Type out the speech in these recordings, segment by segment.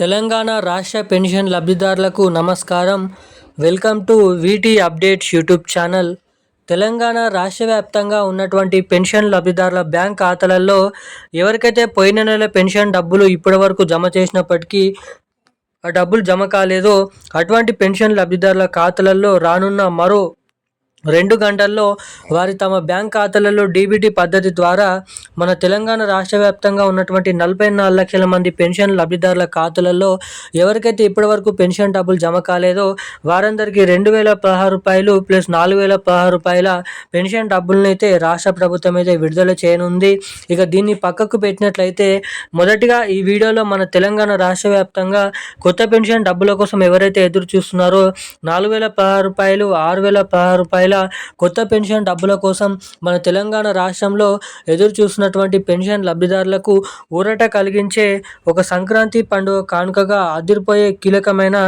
తెలంగాణ రాష్ట్ర పెన్షన్ లబ్ధిదారులకు నమస్కారం. Welcome to VT updates YouTube channel. Telangana రాష్ట్ర వ్యాప్తంగా ఉన్నటువంటి పెన్షన్ లబ్ధిదారుల బ్యాంక్ ఖాతాలలో ఎవరికైతే పోయిన నెల పెన్షన్ డబ్బులు ఇప్పటివరకు జమ చేసినప్పటికీ ఆ డబ్బులు జమ కాలేదో అటువంటి పెన్షన్ లబ్ధిదారుల ఖాతాలలో రానున్న మరో రెండు గంటల్లో వారి తమ బ్యాంక్ ఖాతాలలో డీబీటీ పద్ధతి ద్వారా మన తెలంగాణ రాష్ట్ర వ్యాప్తంగా ఉన్నటువంటి నలభై నాలుగు లక్షల మంది పెన్షన్ లబ్ధిదారుల ఖాతాలలో ఎవరికైతే ఇప్పటివరకు పెన్షన్ డబ్బులు జమ కాలేదో వారందరికీ రెండు వేల పదహారు రూపాయలు ప్లస్ నాలుగు వేల పదహారు రూపాయల పెన్షన్ డబ్బులను అయితే రాష్ట్ర ప్రభుత్వం అయితే విడుదల చేయనుంది. ఇక దీన్ని పక్కకు పెట్టినట్లయితే మొదటిగా ఈ వీడియోలో మన తెలంగాణ రాష్ట్ర వ్యాప్తంగా కొత్త పెన్షన్ డబ్బుల కోసం ఎవరైతే ఎదురు చూస్తున్నారో నాలుగు వేల పదహారు రూపాయలు ఆరు వేల పదహారు రూపాయలు కొత్త పెన్షన్ డబ్బుల కోసం మన తెలంగాణ రాష్ట్రంలో ఎదురు చూస్తున్నటువంటి పెన్షన్ లబ్ధిదారులకు ఊరట కలిగించే ఒక సంక్రాంతి పండుగ కానుకగా అదిరిపోయే కీలకమైన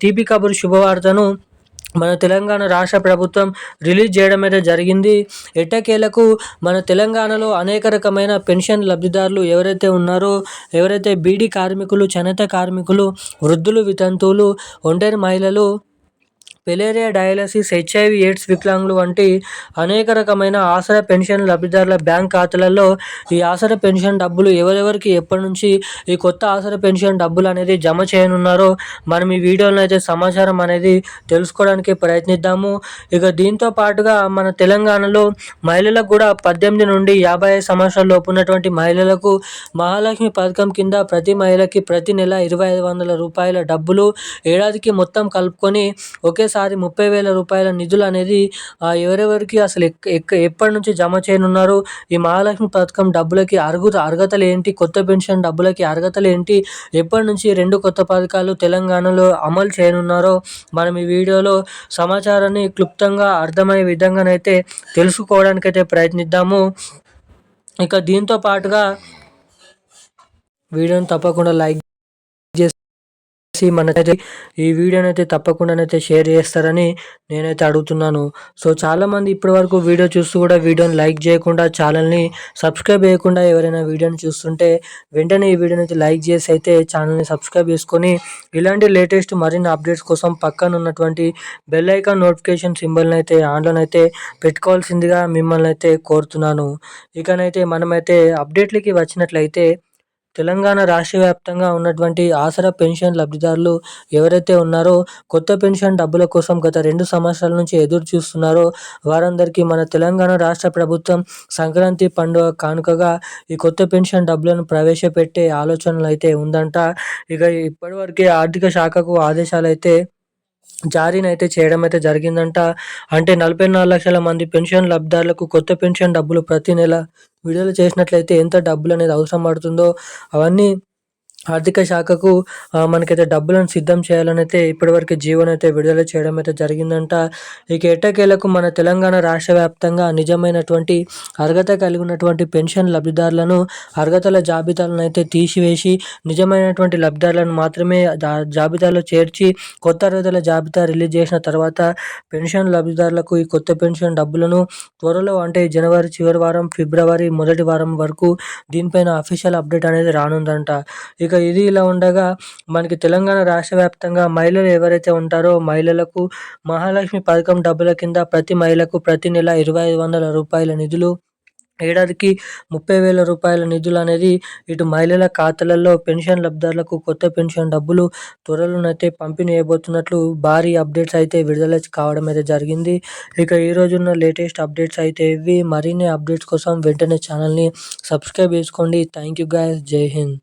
తీపి కబురు శుభవార్తను మన తెలంగాణ రాష్ట్ర ప్రభుత్వం రిలీజ్ చేయడం అయితే జరిగింది. ఎట్టకేలకు మన తెలంగాణలో అనేక రకమైన పెన్షన్ లబ్ధిదారులు ఎవరైతే ఉన్నారో ఎవరైతే బీడీ కార్మికులు చేనేత కార్మికులు వృద్ధులు వితంతువులు ఒంటరి మహిళలు పెలేరియా డయాలసిస్ హెచ్ఐవి ఎయిడ్స్ వికలాంగులు వంటి అనేక రకమైన ఆసరా పెన్షన్ లబ్ధిదారుల బ్యాంక్ ఖాతాలలో ఈ ఆసరా పెన్షన్ డబ్బులు ఎవరెవరికి ఎప్పటి నుంచి ఈ కొత్త ఆసరా పెన్షన్ డబ్బులు అనేది జమ చేయనున్నారో మనం ఈ వీడియోలో అయితే సమాచారం అనేది తెలుసుకోవడానికి ప్రయత్నిద్దాము. ఇక దీంతో పాటుగా మన తెలంగాణలో మహిళలకు కూడా పద్దెనిమిది నుండి యాభై ఐదు సంవత్సరాల లోపు ఉన్నటువంటి మహిళలకు మహాలక్ష్మి పథకం కింద ప్రతి మహిళకి ప్రతి నెల ఇరవై ఐదు వందల రూపాయల డబ్బులు ఏడాదికి మొత్తం కలుపుకొని ఒకే ఒకేసారి ముప్పై వేల రూపాయల నిధులు అనేది ఎవరెవరికి అసలు ఎక్క ఎప్పటి నుంచి జమ చేయనున్నారు? ఈ మహాలక్ష్మి పథకం డబ్బులకి అర్హత అర్హతలు ఏంటి? కొత్త పెన్షన్ డబ్బులకి అర్హతలు ఏంటి? ఎప్పటి నుంచి రెండు కొత్త పథకాలు తెలంగాణలో అమలు చేయనున్నారో మనం ఈ వీడియోలో సమాచారాన్ని క్లుప్తంగా అర్థమయ్యే విధంగానైతే తెలుసుకోవడానికైతే ప్రయత్నిద్దాము. ఇక దీంతో పాటుగా వీడియోని తప్పకుండా లైక్ మనకైతే ఈ వీడియోని అయితే తప్పకుండానైతే షేర్ చేస్తారని నేనైతే అడుగుతున్నాను. సో చాలామంది ఇప్పటి వరకు వీడియో చూస్తూ కూడా వీడియోని లైక్ చేయకుండా ఛానల్ని సబ్స్క్రైబ్ చేయకుండా ఎవరైనా వీడియోని చూస్తుంటే వెంటనే ఈ వీడియోని అయితే లైక్ చేసి అయితే ఛానల్ని సబ్స్క్రైబ్ చేసుకొని ఇలాంటి లేటెస్ట్ మరిన్ని అప్డేట్స్ కోసం పక్కన ఉన్నటువంటి బెల్ ఐకాన్ నోటిఫికేషన్ సింబల్ని అయితే ఆన్లోనైతే పెట్టుకోవాల్సిందిగా మిమ్మల్ని అయితే కోరుతున్నాను. ఇకనైతే మనమైతే అప్డేట్లకి వచ్చినట్లయితే తెలంగాణ రాష్ట్ర వ్యాప్తంగా ఉన్నటువంటి ఆసరా పెన్షన్ లబ్ధిదారులు ఎవరైతే ఉన్నారో కొత్త పెన్షన్ డబ్బుల కోసం గత రెండు సంవత్సరాల నుంచి ఎదురు చూస్తున్నారో వారందరికీ మన తెలంగాణ రాష్ట్ర ప్రభుత్వం సంక్రాంతి పండుగ కానుకగా ఈ కొత్త పెన్షన్ డబ్బులను ప్రవేశపెట్టే ఆలోచనలు అయితే ఉందంట. ఇక ఇప్పటివరకే ఆర్థిక శాఖకు ఆదేశాలు అయితే జారీనైతే చేయడం అయితే జరిగిందంట. అంటే నలభై నాలుగు లక్షల మంది పెన్షన్ లబ్ధిదారులకు కొత్త పెన్షన్ డబ్బులు ప్రతి నెల విడుదల చేసినట్లయితే ఎంత డబ్బులు అనేది అవసరం పడుతుందో అవన్నీ ఆర్థిక శాఖకు మనకైతే డబ్బులను సిద్ధం చేయాలని అయితే ఇప్పటివరకు జీవోని అయితే విడుదల చేయడం అయితే జరిగిందంట. ఇక ఎట్టకేలకు మన తెలంగాణ రాష్ట్ర వ్యాప్తంగా నిజమైనటువంటి అర్హత కలిగి ఉన్నటువంటి పెన్షన్ లబ్ధిదారులను అర్హతల జాబితాలను అయితే తీసివేసి నిజమైనటువంటి లబ్ధిదారులను మాత్రమే జాబితాలో చేర్చి కొత్త అర్హతల జాబితా రిలీజ్ చేసిన తర్వాత పెన్షన్ లబ్ధిదారులకు ఈ కొత్త పెన్షన్ డబ్బులను త్వరలో అంటే జనవరి చివరి వారం ఫిబ్రవరి మొదటి వారం వరకు దీనిపైన అఫీషియల్ అప్డేట్ అనేది రానుందంట. ఇక ఇక ఇది ఇలా ఉండగా మనకి తెలంగాణ రాష్ట్ర వ్యాప్తంగా మహిళలు ఎవరైతే ఉంటారో మహిళలకు మహాలక్ష్మి పథకం డబ్బుల కింద ప్రతి మహిళకు ప్రతి నెల ఇరవై ఐదు వందల రూపాయల నిధులు. ఏడాదికి ముప్పై వేల రూపాయల నిధులు అనేది ఇటు మహిళల ఖాతాలలో పెన్షన్ లబ్ధిదారులకు కొత్త పెన్షన్ డబ్బులు త్వరలోనైతే పంపిణీ చేయబోతున్నట్లు భారీ అప్డేట్స్ అయితే విడుదల కావడం అయితే జరిగింది. ఇక ఈ రోజున్న లేటెస్ట్ అప్డేట్స్ అయితే ఇవి. మరిన్ని అప్డేట్స్ కోసం వెంటనే ఛానల్ని సబ్స్క్రైబ్ చేసుకోండి. Thank you guys. Jai Hind.